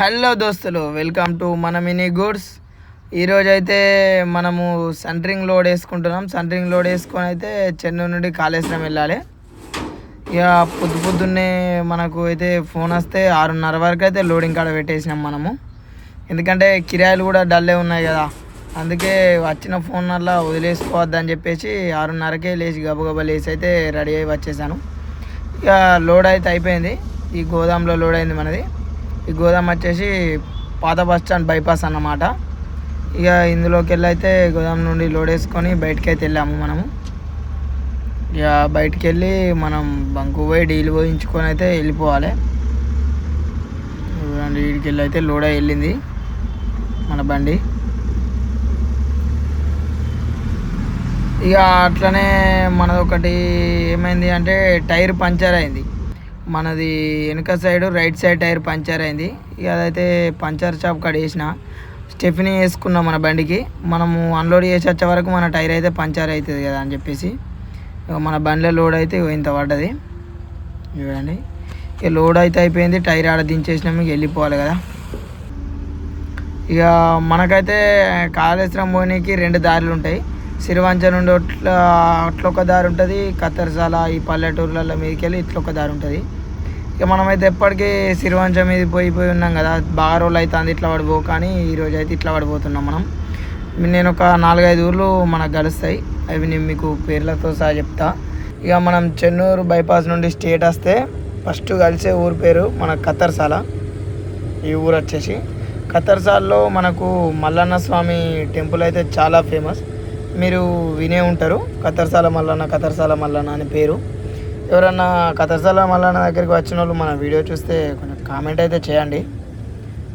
Hello దోస్తులు welcome to మన mini goods. ఈరోజు అయితే మనము సంట్రింగ్ లోడ్ వేసుకుంటున్నాం. సంట్రింగ్ లోడ్ వేసుకొని అయితే చెన్నూరు నుండి కాళేశ్వరం వెళ్ళాలి. ఇక పొద్దు పొద్దున్నే మనకు అయితే ఫోన్ వస్తే ఆరున్నర వరకు అయితే లోడింగ్ కాడ పెట్టేసినాం మనము. ఎందుకంటే కిరాయిలు కూడా డల్లే ఉన్నాయి కదా. అందుకే వచ్చిన ఫోన్ వల్ల వదిలేసుకోవద్దని చెప్పేసి ఆరున్నరకే లేచి గబగబా లేచి అయితే రెడీ అయ్యి వచ్చేసాను. ఇక లోడ్ అయితే అయిపోయింది. ఈ గోదాంలో లోడ్ అయింది మనది. ఈ గోదాం వచ్చేసి పాత బస్ స్టాండ్ బైపాస్ అన్నమాట. ఇక ఇందులోకి వెళ్ళి అయితే గోదాం నుండి లోడ్ వేసుకొని బయటకి అయితే వెళ్ళాము మనము. ఇక బయటికి వెళ్ళి మనం బంకు పోయి డీల్ పోయించుకొని అయితే వెళ్ళిపోవాలి. చూడండి వీడికి వెళ్ళి అయితే లోడ్ అయి వెళ్ళింది మన బండి. ఇక అట్లనే మనది ఒకటి ఏమైంది అంటే టైర్ పంచర్ అయింది. మనది వెనుక side right side tyre puncture అయింది. ఇక అదైతే పంచర్ షాప్ కాడ వేసిన. స్టెఫినీ వేసుకున్నాం మన బండికి. మనము అన్లోడ్ చేసి వచ్చే వరకు మన టైర్ అయితే పంచర్ అవుతుంది కదా అని చెప్పేసి. మన బండిలో లోడ్ అయితే ఇంత పడ్డది. చూడండి. ఇక లోడ్ అయితే అయిపోయింది. టైర్ ఆడ దించేసినాం. ఇక వెళ్ళిపోవాలి కదా. ఇక మనకైతే కాళేశ్వరం పోనీకి రెండు దారులు ఉంటాయి. సిరివంచ నుండి అట్లా అట్లా ఒక దారి ఉంటుంది. కత్తర్సాల ఈ పల్లెటూర్లలో మీదకి వెళ్ళి ఇట్లా ఒక దారి ఉంటుంది. ఇక మనమైతే ఎప్పటికీ సిరివంచ మీద పోయి పోయి ఉన్నాం కదా. బాగా రోజులు అవుతుంది ఇట్లా పడిపో కానీ ఈరోజు అయితే ఇట్లా పడిపోతున్నాం మనం. నేను ఒక నాలుగైదు ఊర్లు మనకు కలుస్తాయి. అవి నేను మీకు పేర్లతో సహా చెప్తా. ఇక మనం చెన్నూరు బైపాస్ నుండి స్టేట్ వస్తే ఫస్ట్ కలిసే ఊరు పేరు మన కత్తర్సాల ఈ ఊరు వచ్చేసి కత్తర్సాల్లో మనకు మల్లన్న స్వామి టెంపుల్ అయితే చాలా ఫేమస్. మీరు వినే ఉంటారు. కత్తర్సాల మల్లన్న కత్తర్సాల మల్లన్న అని పేరు. ఎవరన్నా కత్తర్సాల మల్లన్న దగ్గరికి వచ్చిన వాళ్ళు మన వీడియో చూస్తే కొంచెం కామెంట్ అయితే చేయండి.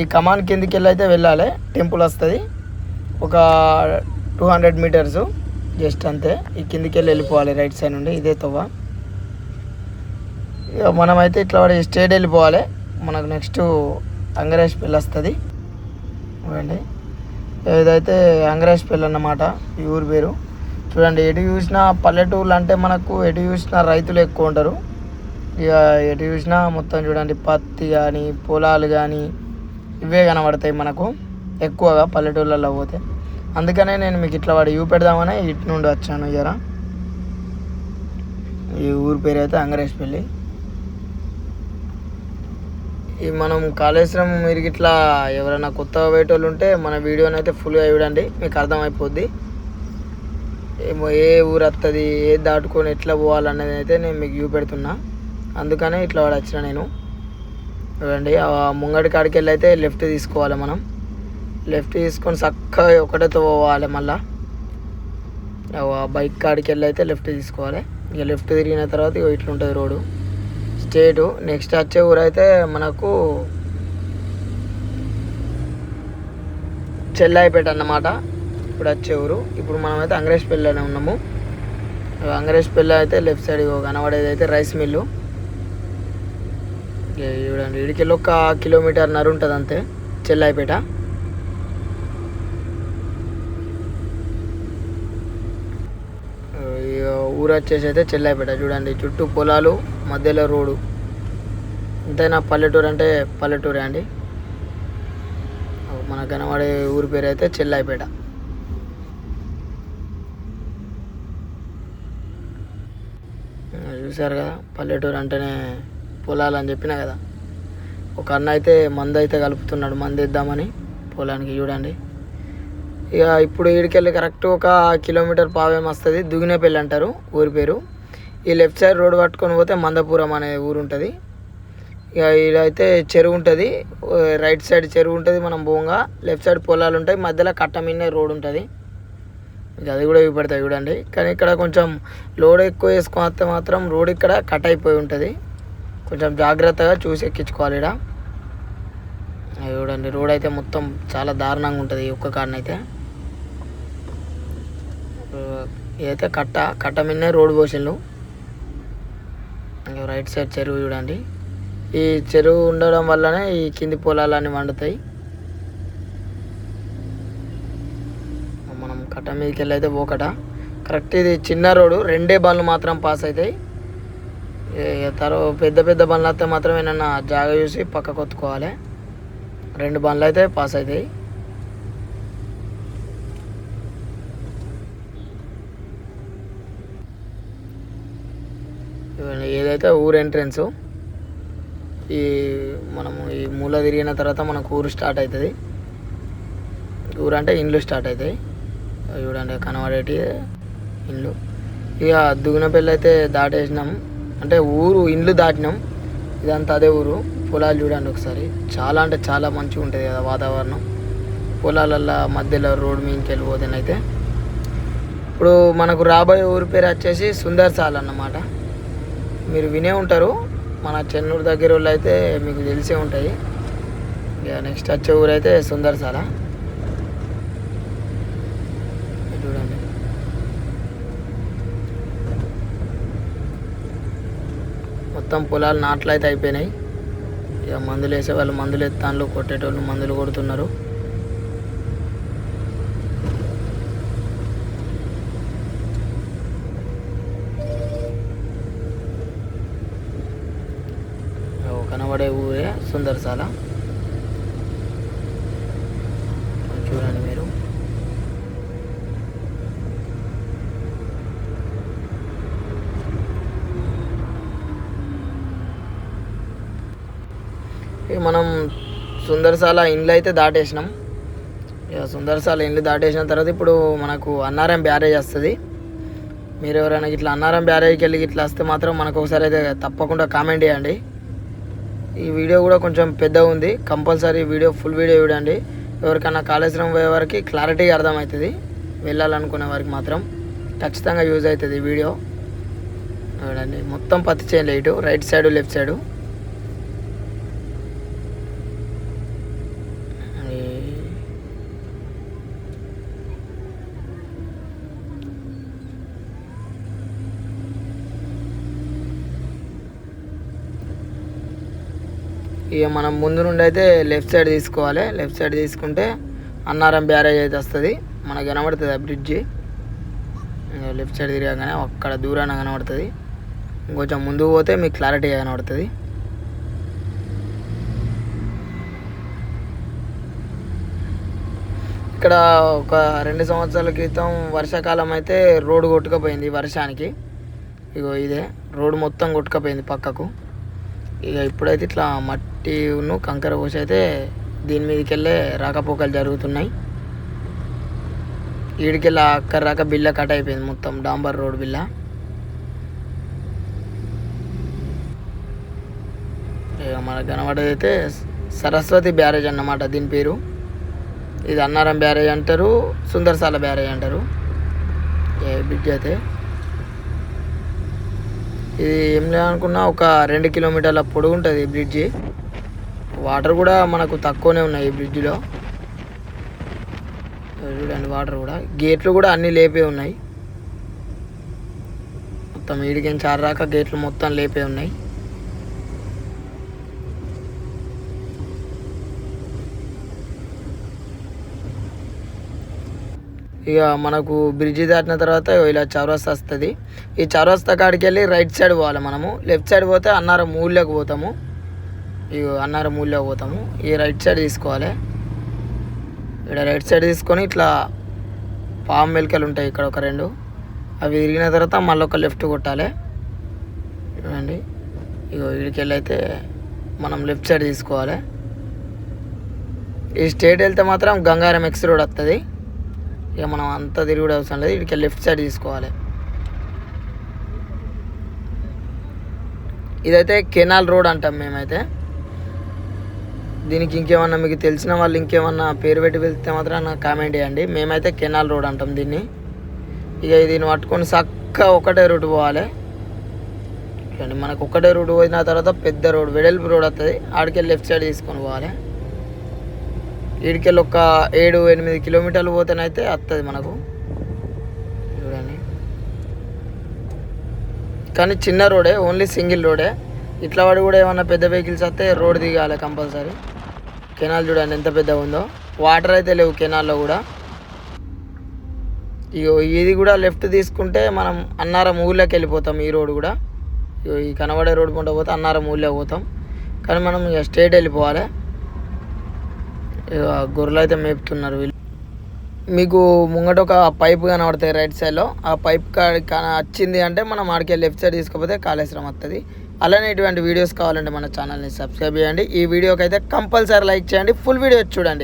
ఈ కమాన్ కిందికి వెళ్ళి అయితే వెళ్ళాలి టెంపుల్ వస్తుంది. ఒక టూ హండ్రెడ్ మీటర్స్ జస్ట్ అంతే. ఈ కిందికి వెళ్ళి వెళ్ళిపోవాలి రైట్ సైడ్ నుండి ఇదే తవ్వ. ఇక మనమైతే ఇట్లా వాడి స్టేట్ వెళ్ళిపోవాలి. మనకు నెక్స్ట్ అంగరేష్ పెళ్ళి వస్తుంది. చూడండి. ఇదైతే అంగరేష్ పెళ్ళి అన్నమాట ఈ ఊరు పేరు. చూడండి ఎటు చూసినా పల్లెటూర్లు అంటే మనకు ఎటు చూసినా రైతులు ఎక్కువ ఉంటారు ఇక ఎటు చూసినా మొత్తం చూడండి పత్తి కానీ పొలాలు కానీ ఇవే కనబడతాయి మనకు. ఎక్కువగా పల్లెటూర్లలో పోతే. అందుకనే నేను మీకు ఇట్లా వాడి యూ పెడదామని ఇటు నుండి వచ్చాను జరా ఈ ఊరి పేరు అయితే అంగరేష్పల్లి. ఈ మనం కాళేశ్వరం మీరు ఇట్లా ఎవరైనా కొత్తగా పోయేటోళ్ళు ఉంటే మన వీడియోని అయితే ఫుల్గా చూడండి మీకు అర్థమైపోద్ది. ఏమో ఏ ఊరు వస్తుంది ఏ దాటుకొని ఎట్లా పోవాలన్నది అయితే నేను మీకు చూపెడుతున్నా. అందుకనే ఇట్లా వాడు వచ్చిన నేను. చూడండి ముంగడి కాడికి వెళ్ళి అయితే లెఫ్ట్ తీసుకోవాలి మనం. లెఫ్ట్ తీసుకొని చక్కగా ఒకటేతో పోవాలి మళ్ళా. బైక్ కాడికి వెళ్ళి అయితే లెఫ్ట్ తీసుకోవాలి. ఇక లెఫ్ట్ తిరిగిన తర్వాత ఇక ఇట్లా ఉంటుంది రోడ్డు. స్టేటు నెక్స్ట్ వచ్చే ఊరు అయితే మనకు చెల్లాయిపేట అన్నమాట. ఇప్పుడు వచ్చే ఊరు ఇప్పుడు మనమైతే అంగరేష్ పెళ్ళిలోనే ఉన్నాము. అంగరేష్ అయితే లెఫ్ట్ సైడ్ కనబడేది అయితే రైస్ మిల్లు. చూడండి ఇడికెళ్ళి ఒక కిలోమీటర్ నర ఉంటుంది అంతే చెల్లాయిపేట. ఊరు వచ్చేసి అయితే చెల్లాయిపేట. చూడండి చుట్టూ పొలాలు మధ్యలో రోడ్డు. ఎంతైనా పల్లెటూరు అంటే పల్లెటూరే అండి. మనకు కనబడే ఊరి పేరు అయితే చెల్లాయిపేట. చూశారు కదా పల్లెటూరు అంటేనే పొలాలు అని చెప్పినా కదా. ఒక అన్న అయితే మందు అయితే కలుపుతున్నాడు మందు ఇద్దామని పొలానికి చూడండి. ఇక ఇప్పుడు ఈడికెళ్ళి కరెక్ట్ ఒక కిలోమీటర్ పావేం వస్తుంది దుగినేపల్లి అంటారు ఊరి పేరు. ఈ లెఫ్ట్ సైడ్ రోడ్ పట్టుకొని పోతే మందపురం అనే ఊరు ఉంటుంది. ఇక ఇదైతే చెరువు ఉంటుంది రైట్ సైడ్ చెరువు ఉంటుంది మనం భూంగా లెఫ్ట్ సైడ్ పొలాలు ఉంటాయి మధ్యలో కట్ట మీదనే రోడ్ ఉంటుంది. ఇక అది కూడా చూపెడతాయి చూడండి. కానీ ఇక్కడ కొంచెం లోడ్ ఎక్కువ వేసుకొని వస్తే మాత్రం రోడ్ ఇక్కడ కట్ అయిపోయి ఉంటుంది. కొంచెం జాగ్రత్తగా చూసి ఎక్కించుకోవాలి ఇక్కడ చూడండి రోడ్ అయితే మొత్తం చాలా దారుణంగా ఉంటుంది ఈ ఒక్క కాడనైతే. ఇదైతే కట్ట కట్ట మీదనే రోడ్ పోసిళ్ళు ఇంకా రైట్ సైడ్ చెరువు చూడండి. ఈ చెరువు ఉండడం వల్లనే ఈ కింది పొలాలన్నీ వండుతాయి మనం కట్ట మీదకి వెళ్ళి అయితే పోకట. కరెక్ట్ ఇది చిన్న రోడ్డు రెండే బండ్లు మాత్రం పాస్ అవుతాయి తర్వాత పెద్ద పెద్ద బండ్లు వస్తే మాత్రం ఏమన్నా జాగ చూసి పక్క కొత్తుకోవాలి రెండు బండ్లు అయితే పాస్ అవుతాయి ఏదైతే ఊరు ఎంట్రన్స్ ఈ మనము ఈ మూల తిరిగిన తర్వాత మనకు ఊరు స్టార్ట్ అవుతుంది ఊరు అంటే ఇండ్లు స్టార్ట్ అవుతాయి చూడండి కనబడేటి ఇండ్లు ఇక దుగునపల్లి అయితే దాటేసినాం. అంటే ఊరు ఇండ్లు దాటినాం. ఇదంతా అదే ఊరు. పొలాలు చూడండి ఒకసారి. చాలా అంటే చాలా మంచిగా ఉంటుంది కదా వాతావరణం. పొలాలల్లో మధ్యలో రోడ్ మీదకి వెళ్ళిపోతేనైతే ఇప్పుడు మనకు రాబోయే ఊరి పేరు వచ్చేసి సుందర్సాల్ అన్నమాట. మీరు వినే ఉంటారు. మన చెన్నూరు దగ్గర వాళ్ళు అయితే మీకు తెలిసే ఉంటాయి. ఇక నెక్స్ట్ వచ్చే ఊరు అయితే సుందర్సాల ఇది చూడండి మొత్తం పొలాలు నాట్లు అయితే అయిపోయినాయి. ఇక మందులు వేసే వాళ్ళు మందులు ఎత్తాన్లు కొట్టేటోళ్ళు మందులు కొడుతున్నారు. కనబడే ఊరే సుందరసాల చూడండి మీరు ఇక మనం సుందరసాల ఇండ్లు అయితే దాటేసినాం. ఇక సుందరశాల ఇండ్లు దాటేసిన తర్వాత ఇప్పుడు మనకు అన్నారం బ్యారేజ్ వస్తుంది. మీరు ఎవరైనా ఇట్లా అన్నారం బ్యారేజ్కి వెళ్ళి ఇట్లా వస్తే మాత్రం మనకు ఒకసారి అయితే తప్పకుండా కామెంట్ చేయండి. ఈ వీడియో కూడా కొంచెం పెద్దగా ఉంది. కంపల్సరీ వీడియో ఫుల్ వీడియో చూడండి. ఎవరికైనా కాళేశ్వరం పోయే వారికి క్లారిటీగా అర్థమవుతుంది. వెళ్ళాలనుకునే వారికి మాత్రం ఖచ్చితంగా యూజ్ అవుతుంది ఈ వీడియో. చూడండి మొత్తం పత్తి చేయండి ఇటు రైట్ సైడు లెఫ్ట్ సైడు. ఇక మనం ముందు నుండి అయితే లెఫ్ట్ సైడ్ తీసుకోవాలి. లెఫ్ట్ సైడ్ తీసుకుంటే అన్నారం బ్యారేజ్ అయితే వస్తుంది. మనకు కనబడుతుంది ఆ బ్రిడ్జి. లెఫ్ట్ సైడ్ తిరగగానే అక్కడ దూరాన కనబడుతుంది. ఇంకొంచెం ముందుకు పోతే మీకు క్లారిటీగా కనబడుతుంది. ఇక్కడ ఒక రెండు సంవత్సరాల క్రితం వర్షాకాలం అయితే రోడ్డు కొట్టుకపోయింది వర్షానికి. ఇగో ఇదే రోడ్డు మొత్తం కొట్టుకపోయింది పక్కకు. ఇక ఇప్పుడైతే ఇట్లా మట్టి కంకర పోసి అయితే దీని మీదకి వెళ్ళే రాకపోకలు జరుగుతున్నాయి. ఈడికెళ్ళి అక్కడ రాక బిల్ల కట్ అయిపోయింది మొత్తం డాంబర్ రోడ్ బిల్ల. ఇక మనకు కనబడేది అయితే సరస్వతి బ్యారేజ్ అన్నమాట దీని పేరు. ఇది అన్నారం బ్యారేజ్ అంటారు సుందరసాల బ్యారేజ్ అంటారు. ఏ బిడ్డ అయితే. ఇది ఏం లేదనుకున్నా ఒక రెండు కిలోమీటర్ల పొడుగు ఉంటుంది ఈ బ్రిడ్జి వాటర్ కూడా మనకు తక్కువనే ఉన్నాయి ఈ బ్రిడ్జిలో చూడండి వాటర్ కూడా. గేట్లు కూడా అన్నీ లేపే ఉన్నాయి. మొత్తం ఈడికి చారాక గేట్లు మొత్తం లేపే ఉన్నాయి. ఇక మనకు బ్రిడ్జి దాటిన తర్వాత ఇలా చౌరస్తా వస్తుంది. ఈ చౌరస్తా కాడికి వెళ్ళి రైట్ సైడ్ పోవాలి మనము. లెఫ్ట్ సైడ్ పోతే అన్నారం ఊళ్ళోకి పోతాము. ఇక అన్నారం ఊళ్ళోకి పోతాము. ఈ రైట్ సైడ్ తీసుకోవాలి. ఇక్కడ రైట్ సైడ్ తీసుకొని ఇట్లా పామ్ మెలికలు ఉంటాయి ఇక్కడ ఒక రెండు. అవి తిరిగిన తర్వాత మళ్ళీ ఒక లెఫ్ట్ కొట్టాలి. చూడండి. ఇగో వీడికి వెళ్ళైతే అయితే మనం లెఫ్ట్ సైడ్ తీసుకోవాలి. ఈ స్టేట్ వెళ్తే మాత్రం గంగారం ఎక్స్ రోడ్ వస్తుంది ఇక మనం అంతా తిరుగుడు అవసరం లేదు. ఇక్కడికి లెఫ్ట్ సైడ్ తీసుకోవాలి. ఇదైతే కెనాల్ రోడ్ అంటాం మేమైతే. దీనికి ఇంకేమన్నా మీకు తెలిసిన వాళ్ళు ఇంకేమన్నా పేరు పెట్టి వెళ్తే మాత్రం నాకు కామెంట్ చేయండి. మేమైతే కెనాల్ రోడ్ అంటాం దీన్ని. ఇక దీన్ని పట్టుకొని చక్క ఒకటే రూట్ పోవాలి. చూడండి మనకు ఒకటే రూట్ పోయిన తర్వాత పెద్ద రోడ్ వెడల్పు రోడ్ వస్తుంది ఆడికెళ్ళి లెఫ్ట్ సైడ్ తీసుకొని పోవాలి. ఈడికెళ్ళి ఒక ఏడు ఎనిమిది కిలోమీటర్లు పోతేనైతే వస్తుంది మనకు. చూడండి. కానీ చిన్న రోడే ఓన్లీ సింగిల్ రోడే. ఇట్లా వాడు కూడా ఏమన్నా పెద్ద వెహికల్స్ వస్తే రోడ్ దిగాలి కంపల్సరీ. కెనాల్ చూడండి ఎంత పెద్దగా ఉందో. వాటర్ అయితే లేవు కెనాల్లో కూడా. ఇగో ఇది కూడా లెఫ్ట్ తీసుకుంటే మనం అన్నారం ఊళ్ళోకి వెళ్ళిపోతాం ఈ రోడ్ కూడా. ఇగో ఈ కనబడే రోడ్ పంట పోతే అన్నారం ఊళ్ళోకి పోతాం. కానీ మనం ఇక స్ట్రేట్ వెళ్ళిపోవాలి. గొర్రెలు అయితే మేపుతున్నారు వీళ్ళు. మీకు ముంగట ఒక పైప్ కనబడతాయి రైట్ సైడ్లో ఆ పైప్ వచ్చింది అంటే మనం ఆడికి లెఫ్ట్ సైడ్ తీసుకుపోతే కాళేశ్వరం వస్తుంది అలానే ఇటువంటి వీడియోస్ కావాలంటే మన ఛానల్ని సబ్స్క్రైబ్ చేయండి. ఈ వీడియోకి అయితే కంపల్సరీ లైక్ చేయండి. ఫుల్ వీడియో చూడండి.